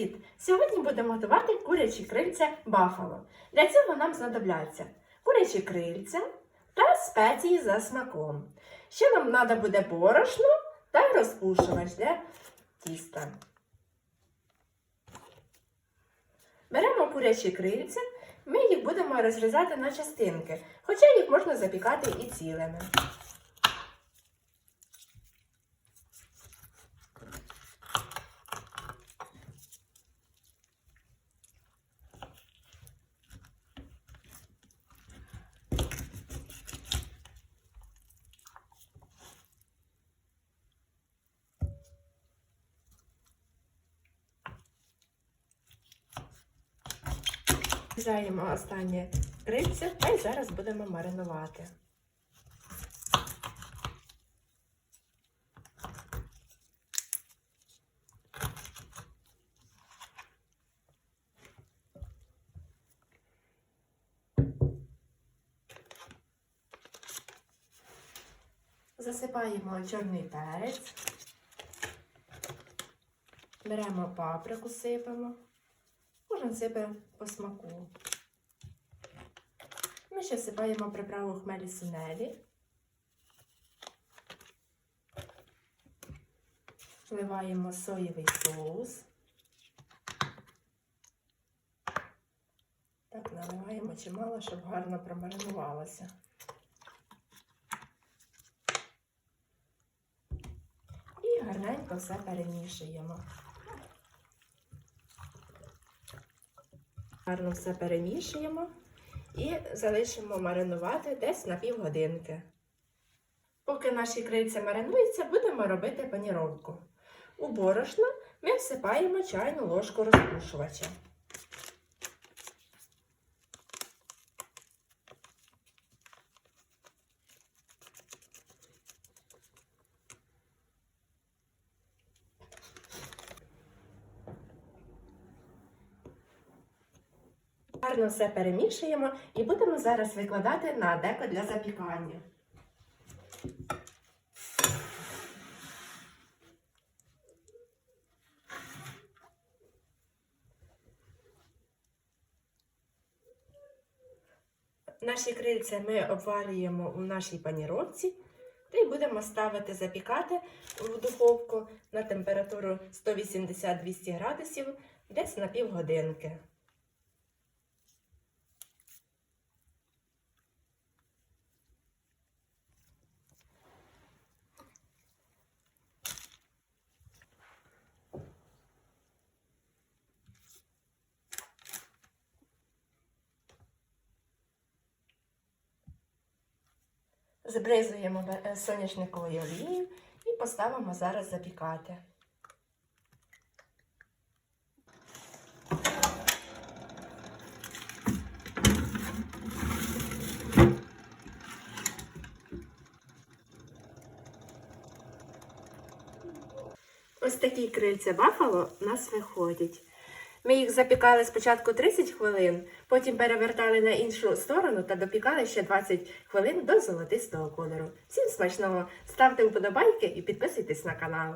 Привіт! Сьогодні будемо готувати курячі крильця бафало. Для цього нам знадобляться курячі крильця та спеції за смаком. Ще нам треба буде борошно та розпушувач для тіста. Беремо курячі крильця, ми їх будемо розрізати на частинки, хоча їх можна запікати і цілими. Заємо останнє крильце та й зараз будемо маринувати. Засипаємо чорний перець, беремо паприку, сипемо. Кожен сипе по смаку. Ми ще всипаємо приправу хмелі сунелі. Вливаємо соєвий соус. Так, наливаємо чимало, щоб гарно промаринувалося. І гарненько все перемішуємо. Гарно все перемішуємо і залишимо маринувати десь на півгодинки. Поки наші крильця маринуються, будемо робити паніровку. У борошно ми всипаємо чайну ложку розпушувача. Гарно все перемішуємо і будемо зараз викладати на деко для запікання. Наші крильця ми обвалюємо у нашій паніровці та й будемо ставити запікати в духовку на температуру 180-200 градусів десь на півгодинки. Збризуємо бе- соняшниковою олією і поставимо зараз запікати. Ось такі крильця бафало у нас виходять. Ми їх запікали спочатку 30 хвилин, потім перевертали на іншу сторону та допікали ще 20 хвилин до золотистого кольору. Всім смачного! Ставте вподобайки і підписуйтесь на канал.